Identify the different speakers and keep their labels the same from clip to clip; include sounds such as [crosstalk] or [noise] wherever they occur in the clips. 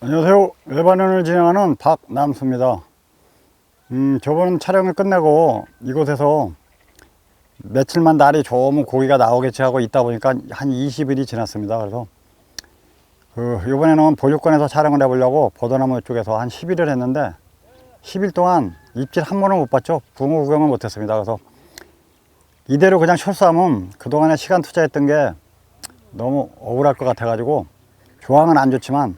Speaker 1: 안녕하세요. 외반연을 진행하는 박남수입니다. 음, 저번 촬영을 끝내고 이곳에서 며칠만 날이 좋으면 고기가 나오겠지 하고 있다 보니까 한 20일이 지났습니다. 그래서 그 이번에는 보육원에서 촬영을 해보려고 보도나무 쪽에서 한 10일을 했는데 10일 동안 입질 한 번을 못 봤죠. 붕어 구경을 못 했습니다. 그래서 이대로 그냥 철수하면 그동안에 시간 투자했던 게 너무 억울할 것 같아 가지고 조항은 안 좋지만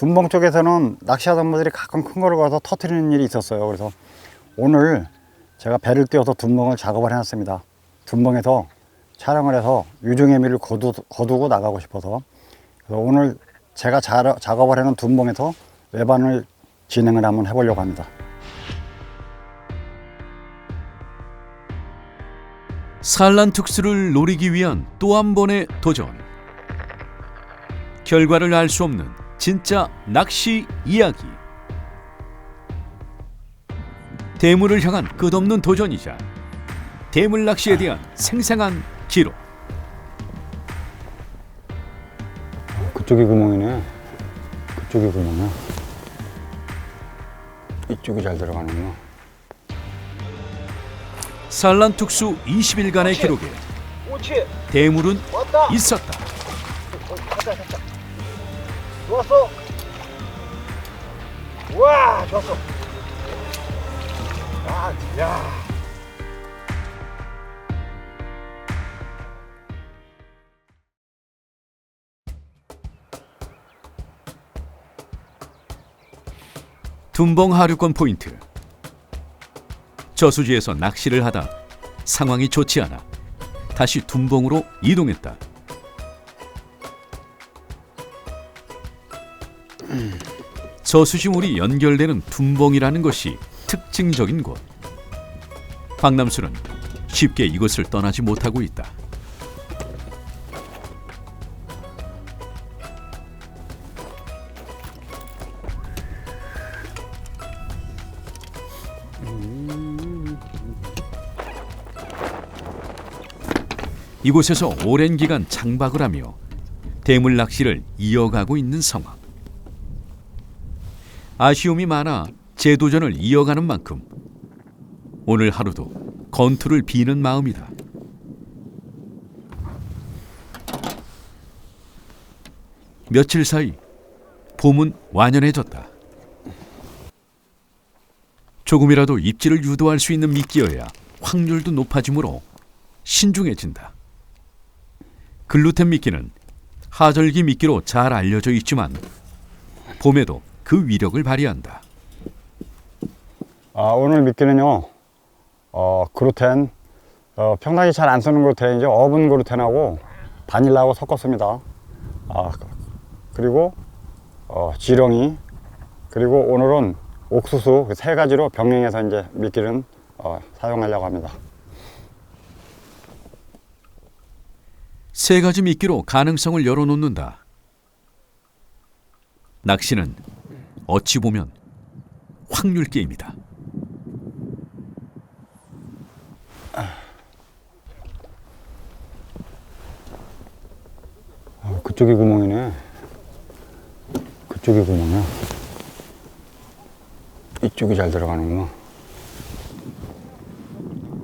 Speaker 1: 둔봉 쪽에서는 낚시하던 분들이 가끔 큰 거를 가서 터트리는 일이 있었어요. 그래서 오늘 제가 배를 띄워서 둔봉을 작업을 해놨습니다. 둔봉에서 촬영을 해서 유종의미를 거두, 거두고 나가고 싶어서 그래서 오늘 제가 자, 작업을 해놓은 둔봉에서 외반을 진행을 한번 해보려고 합니다.
Speaker 2: 산란 특수를 노리기 위한 또 한 번의 도전. 결과를 알 수 없는 진짜 낚시 이야기. 대물을 향한 끝없는 도전이자 대물 낚시에 대한 생생한 기록.
Speaker 1: 그쪽이 구멍이네. 그쪽이 구멍이야. 이쪽이 잘 들어가는구나.
Speaker 2: 산란 특수 20일간의 기록에
Speaker 3: 오치
Speaker 2: 대물은
Speaker 3: 왔다
Speaker 2: 있었다.
Speaker 3: 좋았어 와 좋았어 야, 야.
Speaker 2: 둔봉 하류권 포인트. 저수지에서 낚시를 하다 상황이 좋지 않아 다시 둔봉으로 이동했다. 저수지물이 연결되는 둔봉이라는 것이 특징적인 곳. 박남수는 쉽게 이곳을 떠나지 못하고 있다. 이곳에서 오랜 기간 장박을 하며 대물 낚시를 이어가고 있는 상황. 아쉬움이 많아 재도전을 이어가는 만큼 오늘 하루도 건투를 비는 마음이다. 며칠 사이 봄은 완연해졌다. 조금이라도 입질을 유도할 수 있는 미끼여야 확률도 높아지므로 신중해진다. 글루텐 미끼는 하절기 미끼로 잘 알려져 있지만 봄에도 그 위력을 발휘한다.
Speaker 1: 아, 오늘 미끼는요, 어, 그루텐, 어, 평상시 잘 안 쓰는 그루텐이죠. 어분 그루텐하고 바닐라하고 섞었습니다. 아, 그리고, 어, 지렁이, 그리고 오늘은 옥수수 그세 가지로 병행해서 이제 미끼는 어, 사용하려고 합니다.
Speaker 2: 세 가지 미끼로 가능성을 열어놓는다. 낚시는 어찌 보면 확률 게임이다.
Speaker 1: 아, 그쪽이 구멍이네. 그쪽이 구멍이야. 이쪽이 잘 들어가는구나.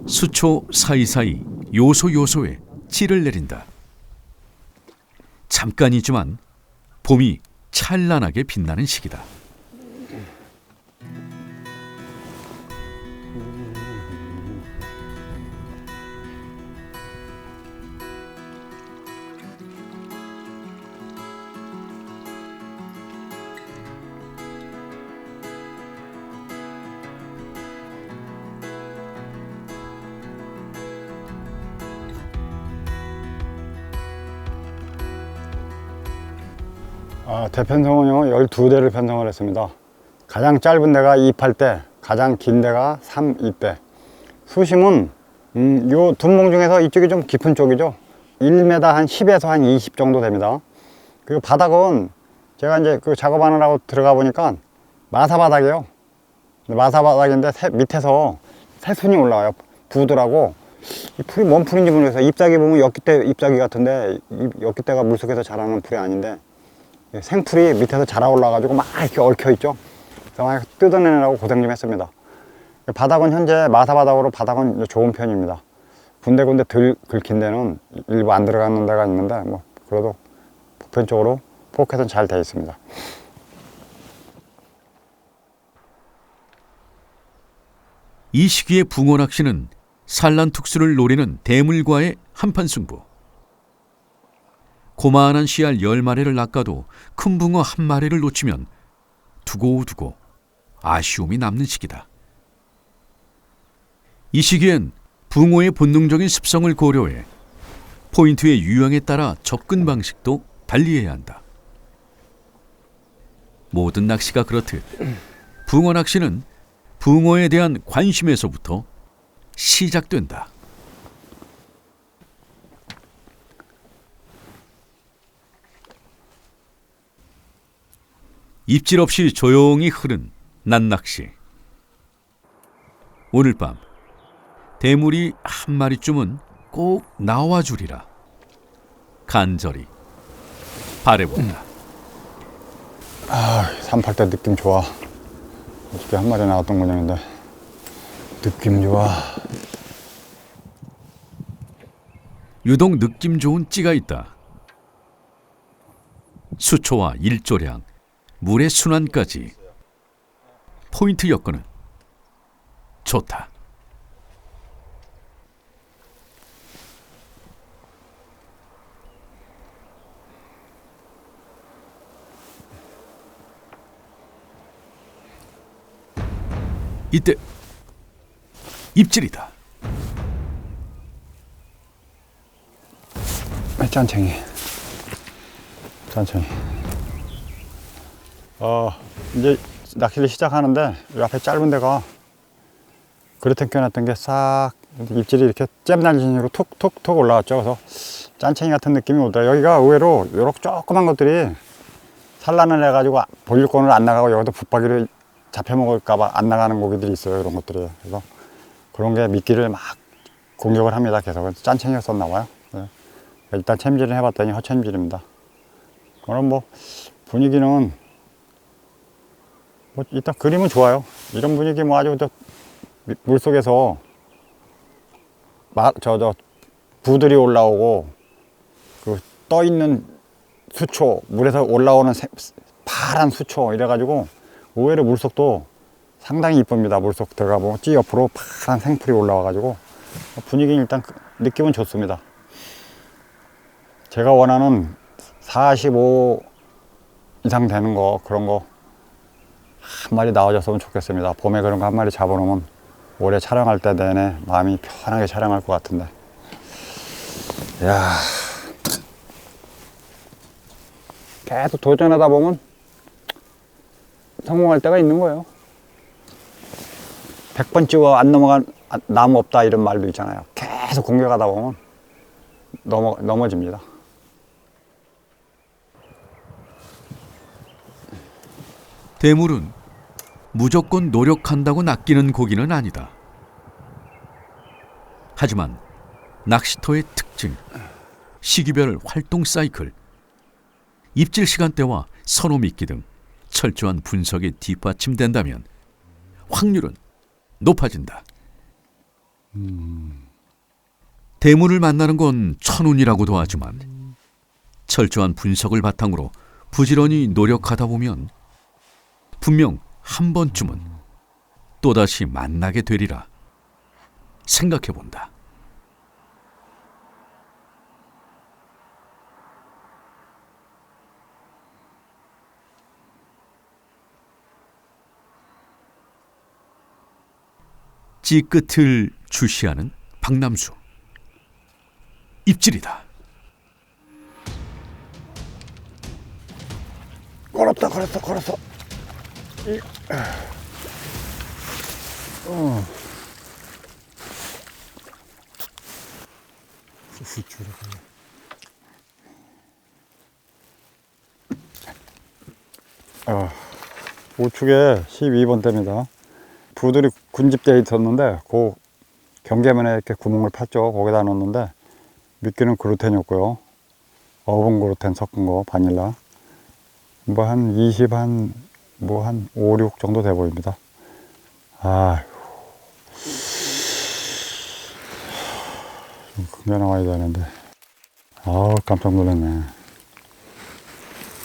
Speaker 2: 수초 사이사이 요소 요소에 찌를 내린다. 잠깐이지만 봄이 찬란하게 빛나는 시기다.
Speaker 1: 대편성은요, 12대를 편성을 했습니다. 가장 짧은 데가 28대, 가장 긴 데가 32대. 수심은, 음, 요 둔봉 중에서 이쪽이 좀 깊은 쪽이죠. 1m 한 10에서 한 20 정도 됩니다. 그리고 바닥은 제가 이제 그 작업하느라고 들어가 보니까 마사바닥이에요. 마사바닥인데 새- 밑에서 새순이 올라와요. 부드라고. 이 풀이 뭔 풀인지 모르겠어요. 잎사귀 보면 엽기대 잎사귀 같은데 이 엽기대가 물속에서 자라는 풀이 아닌데 생풀이 밑에서 자라 올라가지고 막 이렇게 얽혀 있죠. 그래서 막 뜯어내느라고 고생 좀 했습니다. 바닥은 현재 마사 바닥으로 바닥은 좋은 편입니다. 군데군데 덜 긁힌 데는 일부 안 들어가는 데가 있는데 뭐 그래도 보편적으로 포켓은 잘돼 있습니다.
Speaker 2: 이 시기의 붕어 낚시는 산란 특수를 노리는 대물과의 한판 승부. 고만한 씨알 열 마리를 낚아도 큰 붕어 한 마리를 놓치면 두고두고 아쉬움이 남는 시기다. 이 시기엔 붕어의 본능적인 습성을 고려해 포인트의 유형에 따라 접근 방식도 달리해야 한다. 모든 낚시가 그렇듯 붕어 낚시는 붕어에 대한 관심에서부터 시작된다. 입질 없이 조용히 흐른 난낚시. 오늘 밤 대물이 한 마리쯤은 꼭 나와주리라. 간절히 바래본다.
Speaker 1: 삼팔 때 느낌 좋아. 어저께 한 마리 나왔던 거냐는데 느낌 좋아.
Speaker 2: 유독 느낌 좋은 찌가 있다. 수초와 일조량, 물의 순환까지 포인트 여건은 좋다. 이때 입질이다.
Speaker 1: 짠챙이. 짠챙이. 어, 이제 낚시를 시작하는데 이 앞에 짧은 데가 그릇에 껴놨던 게 싹 입질이 이렇게 잼날진으로 톡톡톡 올라왔죠. 그래서 짠챙이 같은 느낌이 오더라. 여기가 의외로 요렇게 조그만 것들이 산란을 해가지고 볼일권을 안 나가고 여기도 붙박이를 잡혀먹을까봐 안 나가는 고기들이 있어요. 이런 것들이. 그래서 그런 게 미끼를 막 공격을 합니다. 계속. 그래서 짠챙이였었나 봐요. 네. 일단 챔질을 해봤더니 허챔질입니다. 그럼 뭐 분위기는 뭐 일단 그림은 좋아요. 이런 분위기 뭐 아주 저 물 속에서 저저 부들이 올라오고 그 떠 있는 수초 물에서 올라오는 새- 파란 수초 이래가지고 의외로 물속도 상당히 이쁩니다. 물속 들어가보면 찌 옆으로 파란 생풀이 올라와가지고 분위기는 일단 그- 느낌은 좋습니다. 제가 원하는 45 이상 되는 거 그런 거 한 마리 나와줬으면 좋겠습니다. 봄에 그런 거 한 마리 잡아놓으면 올해 촬영할 때 내내 마음이 편하게 촬영할 것 같은데. 야 계속 도전하다 보면 성공할 때가 있는 거예요. 100번 찍어 안 넘어간 아, 나무 없다 이런 말도 있잖아요. 계속 공격하다 보면 넘어, 넘어집니다.
Speaker 2: 대물은 무조건 노력한다고 낚이는 고기는 아니다. 하지만 낚시터의 특징, 시기별 활동 사이클, 입질 시간대와 선호 미끼 등 철저한 분석이 뒷받침된다면 확률은 높아진다. 대물을 만나는 건 천운이라고도 하지만 철저한 분석을 바탕으로 부지런히 노력하다 보면 분명 한 번쯤은 또다시 만나게 되리라 생각해 본다. 찌 끝을 주시하는 박남수. 입질이다.
Speaker 1: 걸었다, 걸었어, 걸었어. 이, 어. 어, 우측에 12번 대입니다. 부들이 군집되어 있었는데, 그 경계면에 이렇게 구멍을 팠죠. 거기다 넣었는데, 미끼는 그루텐이었고요. 어분 그루텐 섞은 거, 바닐라. 뭐 한 20, 한, 뭐 한 5, 6 정도 돼 보입니다. 아, 좀 크게 나와야 되는데. 아우, 깜짝 놀랐네.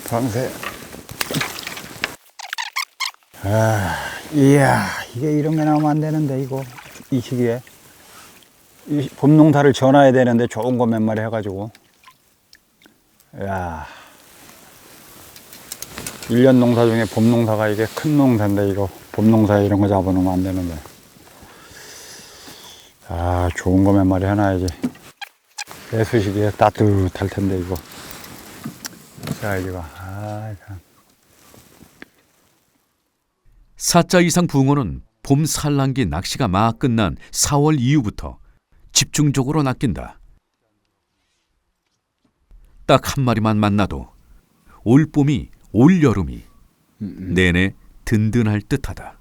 Speaker 1: 방새. 아, 이야, 이게 이런 게 나오면 안 되는데, 이거. 이 시기에. 이 봄농사를 전화해야 되는데 좋은 거 몇 마리 해가지고. 야 1년 농사 중에 봄 농사가 이게 큰 농사인데 이거 봄 농사에 이런 거 잡아놓으면 안 되는데. 아, 좋은 거 몇 마리 해놔야지. 애수시기에 따뜻할 텐데 이거. 자, 이거. 아, 참.
Speaker 2: 사자 이상 붕어는 봄 산란기 낚시가 막 끝난 4월 이후부터 집중적으로 낚인다. 딱 한 마리만 만나도 올 봄이 올 여름이 내내 든든할 듯하다.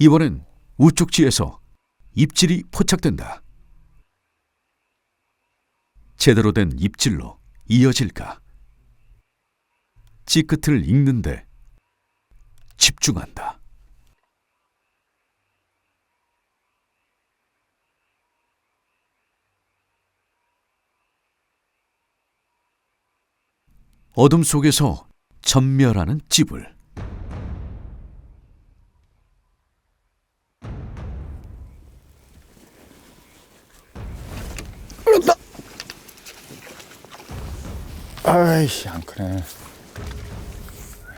Speaker 2: 이번엔 우측지에서 입질이 포착된다. 제대로 된 입질로 이어질까? 찌끝을 읽는데 집중한다. 어둠 속에서 전멸하는 찌불.
Speaker 1: 아이씨, 안 크네.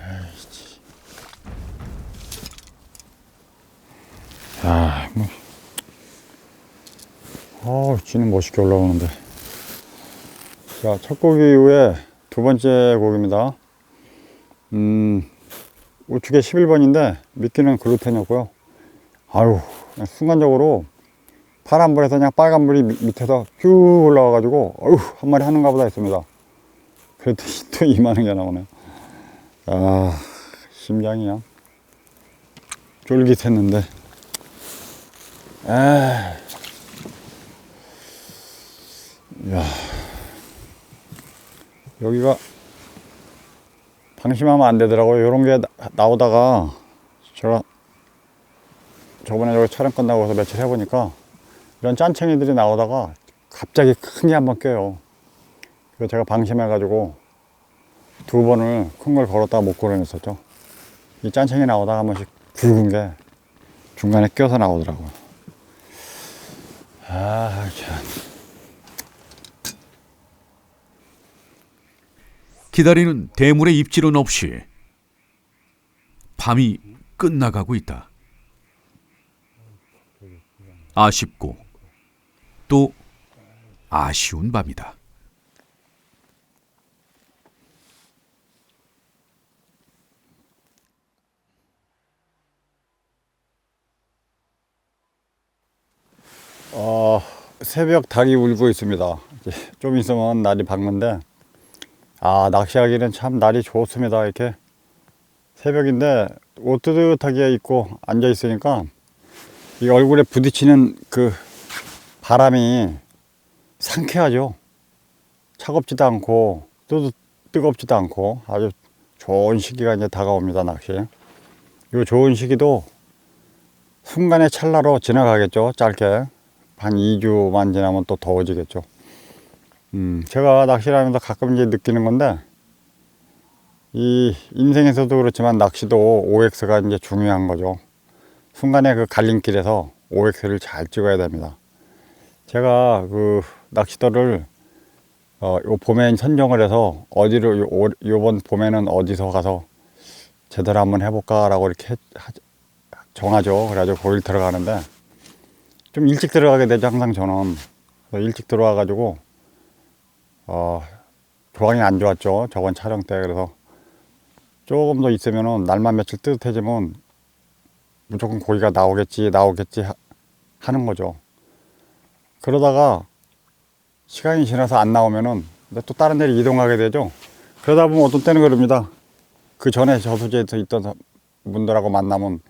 Speaker 1: 아이씨. 아, 뭐. 어우, 쥐는 멋있게 올라오는데. 자, 첫 고기 이후에 두 번째 고기입니다. 음, 우측에 11번인데, 미끼는 글루텐이었고요. 아유, 순간적으로 파란 불에서 그냥 빨간 불이 밑- 밑에서 쭉 올라와가지고, 어휴, 한 마리 하는가 보다 했습니다. 그랬더니 또 이만한 게 나오네. 아, 심장이야. 쫄깃했는데. 아, 야, 여기가 방심하면 안 되더라고요. 이런 게 나- 나오다가 제가 저번에 여기 촬영 끝나고 서 며칠 해보니까 이런 짠챙이들이 나오다가 갑자기 큰 게 한번 껴요. 그래서 제가 방심해가지고 두 번을 큰 걸 걸었다가 못 걸어냈었죠. 이 짠챙이 나오다가 한 번씩 굵은 게 중간에 껴서 나오더라고요. 아, 참.
Speaker 2: 기다리는 대물의 입질은 없이 밤이 끝나가고 있다. 아쉽고 또 아쉬운 밤이다.
Speaker 1: 어, 새벽 닭이 울고 있습니다. 좀 있으면 날이 밝는데, 아, 낚시하기는 참 날이 좋습니다. 이렇게 새벽인데 옷 뜨뜻하게 입고 앉아 있으니까 이 얼굴에 부딪히는 그 바람이 상쾌하죠. 차갑지도 않고 또 뜨겁지도 않고 아주 좋은 시기가 이제 다가옵니다. 낚시. 이 좋은 시기도 순간의 찰나로 지나가겠죠. 짧게. 한 2주만 지나면 또 더워지겠죠. 음, 제가 낚시를 하면서 가끔 이제 느끼는 건데, 이 인생에서도 그렇지만 낚시도 OX가 이제 중요한 거죠. 순간의 그 갈림길에서 OX를 잘 찍어야 됩니다. 제가 그 낚시터를 어, 요 봄에 선정을 해서 어디로 요, 올- 요번 봄에는 어디서 가서 제대로 한번 해볼까라고 이렇게 정하죠. 그래가지고 거길 들어가는데 좀 일찍 들어가게 되죠. 항상 저는 일찍 들어와 가지고 어, 조항이 안 좋았죠. 저번 촬영 때 그래서 조금 더 있으면은 날만 며칠 뜨뜻해지면 무조건 고기가 나오겠지 나오겠지 하, 하는 거죠. 그러다가 시간이 지나서 안 나오면은 또 다른 데로 이동하게 되죠. 그러다 보면 어떤 때는 그럽니다. 그 전에 저수지에서 있던 사- 분들하고 만나면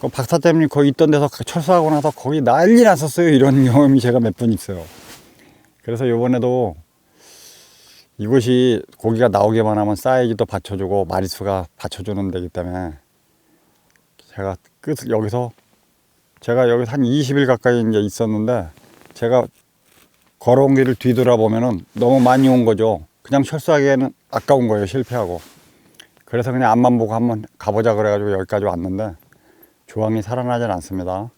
Speaker 1: 그 박사장님 거기 있던 데서 철수하고 나서 거기 난리 났었어요. 이런 [laughs] 경험이 제가 몇 번 있어요. 그래서 이번에도 이곳이 고기가 나오기만 하면 사이즈도 받쳐주고 마리수가 받쳐주는 데기 때문에 제가 끝 여기서 제가 여기서 한 20일 가까이 이제 있었는데 제가 걸어온 길을 뒤돌아보면은 너무 많이 온 거죠. 그냥 철수하기에는 아까운 거예요. 실패하고. 그래서 그냥 앞만 보고 한번 가보자 그래가지고 여기까지 왔는데 조항이 살아나질 않습니다.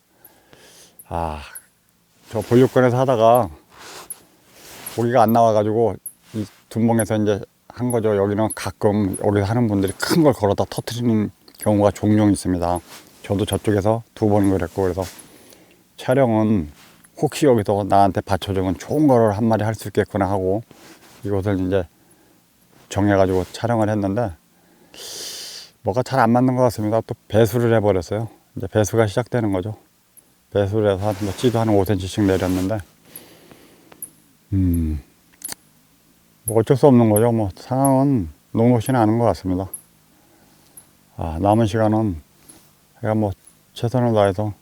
Speaker 1: 아, 저 보육원에서 하다가 고기가 안 나와가지고 이 둔봉에서 이제 한 거죠. 여기는 가끔 여기서 하는 분들이 큰 걸 걸어다 터트리는 경우가 종종 있습니다. 저도 저쪽에서 두 번 그랬고 그래서 촬영은 혹시 여기서 나한테 받쳐주면 좋은 거를 한 마리 할 수 있겠구나 하고 이것을 이제 정해가지고 촬영을 했는데 뭐가 잘 안 맞는 것 같습니다. 또 배수를 해버렸어요. 이제 배수가 시작되는 거죠. 배수를 해서 한, 뭐 찌도 한 5cm씩 내렸는데, 음, 뭐 어쩔 수 없는 거죠. 뭐 상황은 녹록지는 않은 것 같습니다. 아, 남은 시간은 제가 뭐 최선을 다해서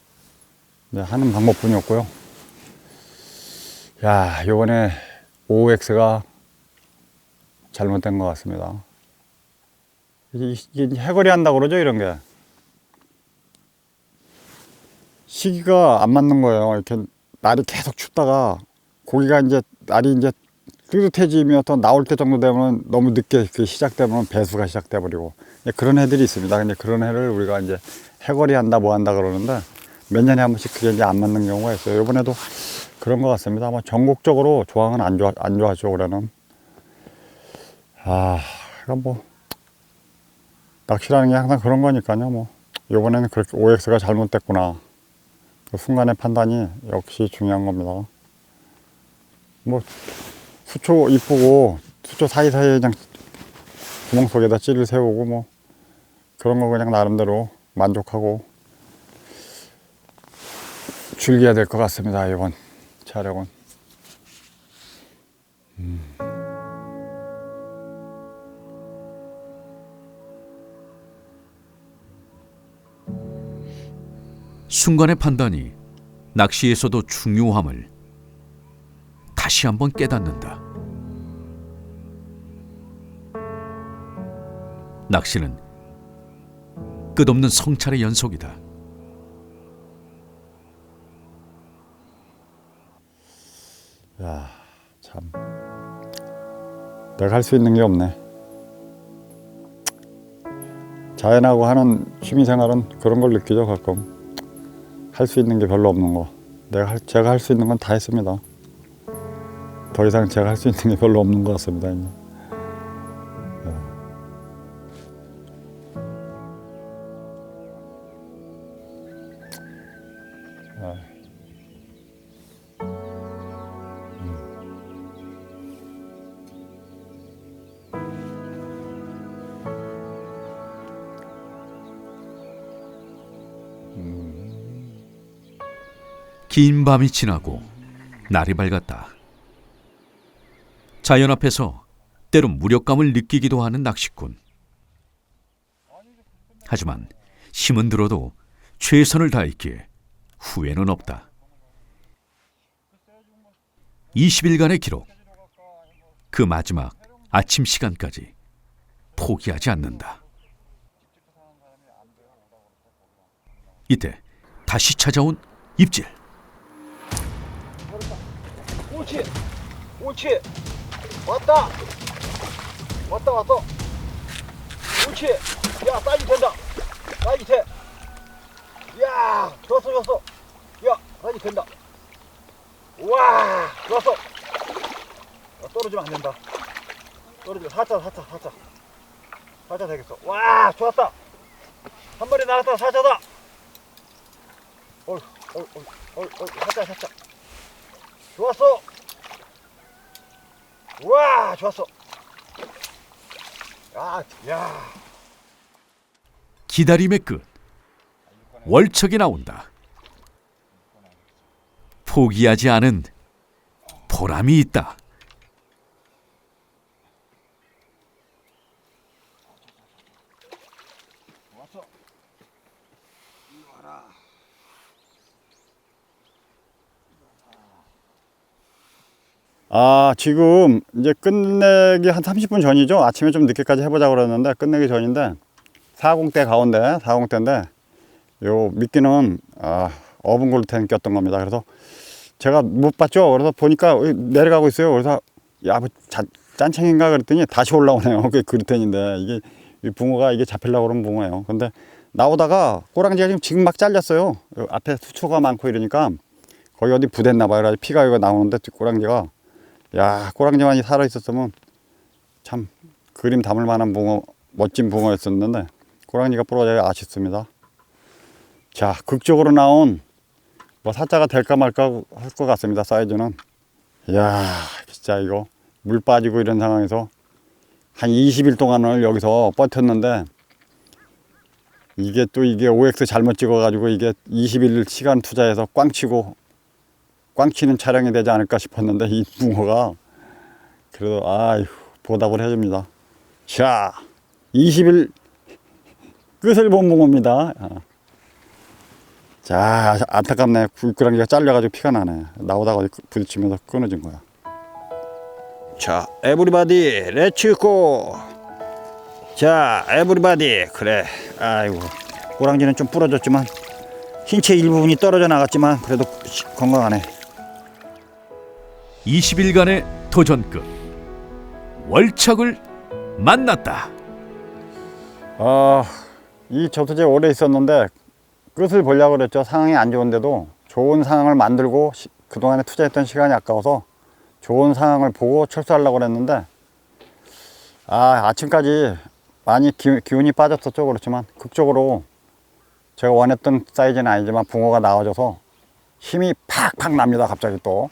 Speaker 1: 하는 방법뿐이었고요. 야, 요번에 OX가 잘못된 것 같습니다. 이게 해거리 한다고 그러죠, 이런 게. 시기가 안 맞는 거예요. 이렇게 날이 계속 춥다가 고기가 이제 날이 이제 뜨뜻해지면서 나올 때 정도 되면 너무 늦게 그 시작되면 배수가 시작돼 버리고 그런 해들이 있습니다. 근데 그런 해를 우리가 이제 해거리 한다 뭐 한다 그러는데 몇 년에 한 번씩 그게 이제 안 맞는 경우가 있어요. 이번에도 그런 것 같습니다. 아마 전국적으로 조항은 안 좋아 안 좋았죠 올해는. 아, 이건 뭐 낚시라는 게 항상 그런 거니까요. 뭐 이번에는 그렇게 OX가 잘못됐구나. 그 순간의 판단이 역시 중요한 겁니다. 뭐 수초 이쁘고 수초 사이사이에 그냥 구멍 속에다 찌를 세우고 뭐 그런 거 그냥 나름대로 만족하고 즐겨야 될 것 같습니다. 이번 촬영은.
Speaker 2: 순간의 판단이 낚시에서도 중요함을 다시 한번 깨닫는다. 낚시는 끝없는 성찰의 연속이다.
Speaker 1: 야, 참. 내가 할 수 있는 게 없네. 자연하고 하는 취미 생활은 그런 걸 느끼죠, 가끔. 할 수 있는 게 별로 없는 거. 내가 할, 제가 할 수 있는 건 다 했습니다. 더 이상 제가 할 수 있는 게 별로 없는 것 같습니다. 이제. 아.
Speaker 2: 긴 밤이 지나고 날이 밝았다. 자연 앞에서 때론 무력감을 느끼기도 하는 낚시꾼. 하지만 힘은 들어도 최선을 다했기에 후회는 없다. 20일간의 기록. 그 마지막 아침 시간까지 포기하지 않는다. 이때 다시 찾아온 입질.
Speaker 3: 옳지 옳지 왔다 왔다 왔어 옳지 야 사이즈 된다 사이즈 돼야 좋았어 좋았어 아니 된다. 우와 좋았어. 아, 떨어지면 안 된다. 떨어지면 사자 사자 사자. 사자 되겠어. 와 좋았다. 한 마리 나갔다 사자다. 어이 어이 어이 어이 사자 사자. 좋았어. 우와 좋았어. 야 야.
Speaker 2: 기다림의 끝. 월척이 나온다. 포기하지 않은 보람이 있다.
Speaker 3: 왔어. 이리 와라.
Speaker 1: 아, 지금 이제 끝내기 한 30분 전이죠. 아침에 좀 늦게까지 해보자 그랬는데 끝내기 전인데 40대 가운데 40대인데 요 미끼는 아, 어분 글루텐 꼈던 겁니다. 그래서 제가 못 봤죠. 그래서 보니까 여기 내려가고 있어요. 그래서 야, 뭐 자, 짠챙인가 그랬더니 다시 올라오네요. [laughs] 그게 글루텐인데 이게 이 붕어가 이게 잡히려고 그러면 붕어예요. 근데 나오다가 꼬랑지가 지금 지금 막 잘렸어요. 요 앞에 수초가 많고 이러니까 거기 어디 부댔나 봐요. 피가 이거 나오는데 꼬랑지가 야 꼬랑지만이 살아 있었으면 참 그림 담을 만한 붕어 멋진 붕어였었는데 꼬랑지가 부러져야 아쉽습니다. 자 극적으로 나온 뭐 사자가 될까 말까 할 것 같습니다. 사이즈는 이야 진짜 이거 물 빠지고 이런 상황에서 한 20일 동안을 여기서 버텼는데 이게 또 이게 OX 잘못 찍어 가지고 이게 20일 시간 투자해서 꽝 치고 꽝 치는 촬영이 되지 않을까 싶었는데 이 붕어가 그래도 아유 보답을 해줍니다. 자, 20일 끝을 본 붕어입니다. 아. 자, 안타깝네. 굴꾸랑이가 잘려가지고 피가 나네. 나오다가 부딪히면서 끊어진 거야. 자, 에브리바디, 렛츠고. 자, 에브리바디. 그래. 아이고, 꼬랑지는 좀 부러졌지만 신체 일부분이 떨어져 나갔지만 그래도 시- 건강하네.
Speaker 2: 20일간의 도전 끝. 월척을 만났다.
Speaker 1: 아, 이 저수지에 오래 있었는데 끝을 보려고 그랬죠. 상황이 안 좋은데도 좋은 상황을 만들고 시- 그동안에 투자했던 시간이 아까워서 좋은 상황을 보고 철수하려고 그랬는데 아, 아침까지 많이 기, 기운이 빠졌었죠. 그렇지만 극적으로 제가 원했던 사이즈는 아니지만 붕어가 나와줘서 힘이 팍팍 납니다. 갑자기 또.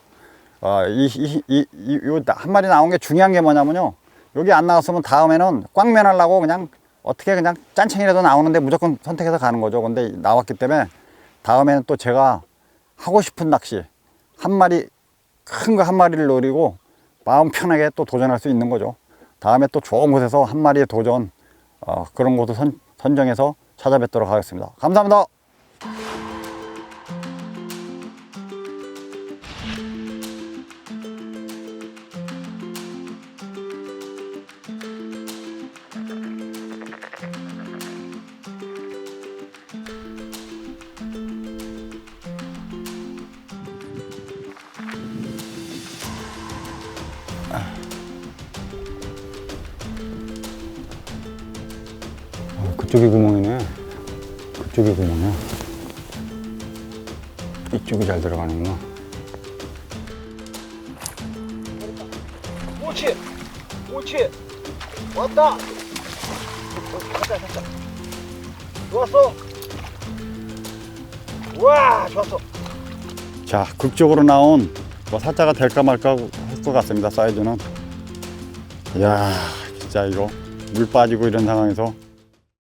Speaker 1: 아, 이, 이, 이, 이, 요 한 마리 나온 게 중요한 게 뭐냐면요. 여기 안 나왔으면 다음에는 꽝면 하려고 그냥 어떻게 그냥 짠챙이라도 나오는데 무조건 선택해서 가는 거죠. 근데 나왔기 때문에 다음에는 또 제가 하고 싶은 낚시 한 마리 큰 거 한 마리를 노리고 마음 편하게 또 도전할 수 있는 거죠. 다음에 또 좋은 곳에서 한 마리의 도전 어, 그런 곳을 선, 선정해서 찾아뵙도록 하겠습니다. 감사합니다. 그쪽이 구멍이네. 그쪽이 구멍이야. 이쪽이 잘 들어가는구나.
Speaker 3: 옳지 옳지 왔다. 어, 사자 사자. 좋았어. 우와 좋았어.
Speaker 1: 자, 극적으로 나온 뭐 사자가 될까 말까 할 것 같습니다. 사이즈는. 이야, 진짜 이거 물 빠지고 이런 상황에서